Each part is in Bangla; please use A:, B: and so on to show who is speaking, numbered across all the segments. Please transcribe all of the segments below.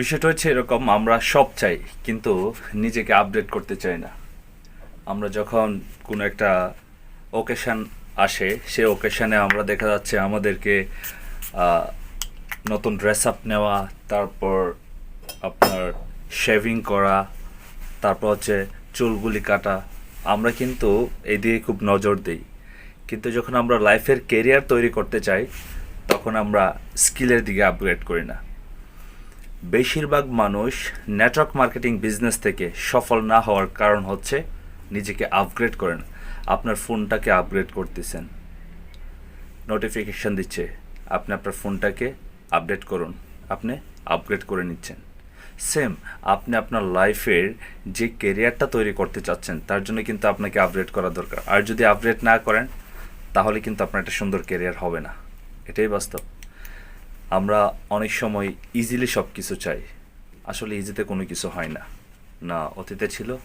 A: বিষয়টা হচ্ছে এরকম, আমরা সব চাই, কিন্তু নিজেকে আপডেট করতে চাই না। আমরা যখন কোনো একটা ওকেশান আসে সে ওকেশানে আমরা দেখা যাচ্ছে আমাদেরকে নতুন ড্রেস আপ নেওয়া, তারপর আপনার শেভিং করা, তারপর হচ্ছে চুলগুলি কাটা, আমরা কিন্তু এই দিকে খুব নজর দিই। কিন্তু যখন আমরা লাইফের কেরিয়ার তৈরি করতে চাই, তখন আমরা স্কিলের দিকে আপগ্রেড করি না। বেশিরভাগ মানুষ নেটওয়ার্ক মার্কেটিং বিজনেস থেকে সফল না হওয়ার কারণ হচ্ছে নিজেকে আপগ্রেড করেন। আপনার ফোনটাকে আপগ্রেড করতেছেন। নোটিফিকেশন দিচ্ছে, আপনি আপনার ফোনটাকে আপডেট করুন, আপনি আপগ্রেড করে নিচ্ছেন। সেম আপনি আপনার লাইফের যে কেরিয়ারটা তৈরি করতে চাচ্ছেন, তার জন্য কিন্তু আপনাকে আপগ্রেড করা দরকার। আর যদি আপগ্রেড না করেন, তাহলে কিন্তু আপনার একটা সুন্দর কেরিয়ার হবে না। এটাই বাস্তব। আমরা অনেক সময় ইজিলি সব কিছু চাই। আসলে ইজিতে কোনো কিছু হয় না। না অতীতে ছিল,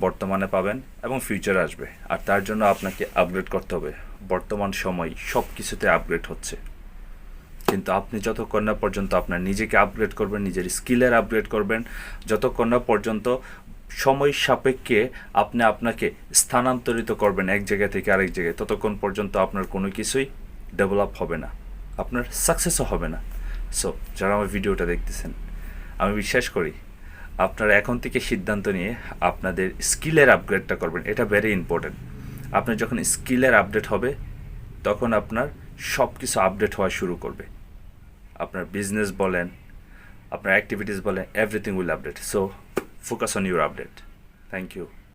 A: বর্তমানে পাবেন এবং ফিউচার আসবে। আর তার জন্য আপনাকে আপগ্রেড করতে হবে। বর্তমান সময় সব কিছুতে আপগ্রেড হচ্ছে। কিন্তু আপনি যতক্ষণ না পর্যন্ত আপনার নিজেকে আপগ্রেড করবেন, নিজের স্কিলের আপগ্রেড করবেন যতক্ষণ না পর্যন্ত সময় সাপেক্ষে আপনি আপনাকে স্থানান্তরিত করবেন এক জায়গা থেকে আরেক জায়গায়, ততক্ষণ পর্যন্ত আপনার কোনো কিছুই ডেভেলপ হবে না। আপনার সাকসেসও হবে না। সো যারা আমার ভিডিওটা দেখতেছেন, আমি বিশ্বাস করি, আপনারা এখন থেকে সিদ্ধান্ত নিয়ে আপনাদের স্কিলের আপগ্রেডটা করবেন। এটা ভেরি ইম্পর্ট্যান্ট আপনার যখন স্কিলের আপডেট হবে, তখন আপনার সব কিছু আপডেট হওয়া শুরু করবে। আপনার বিজনেস বলেন, আপনার অ্যাক্টিভিটিস বলেন everything will update so focus on your update thank you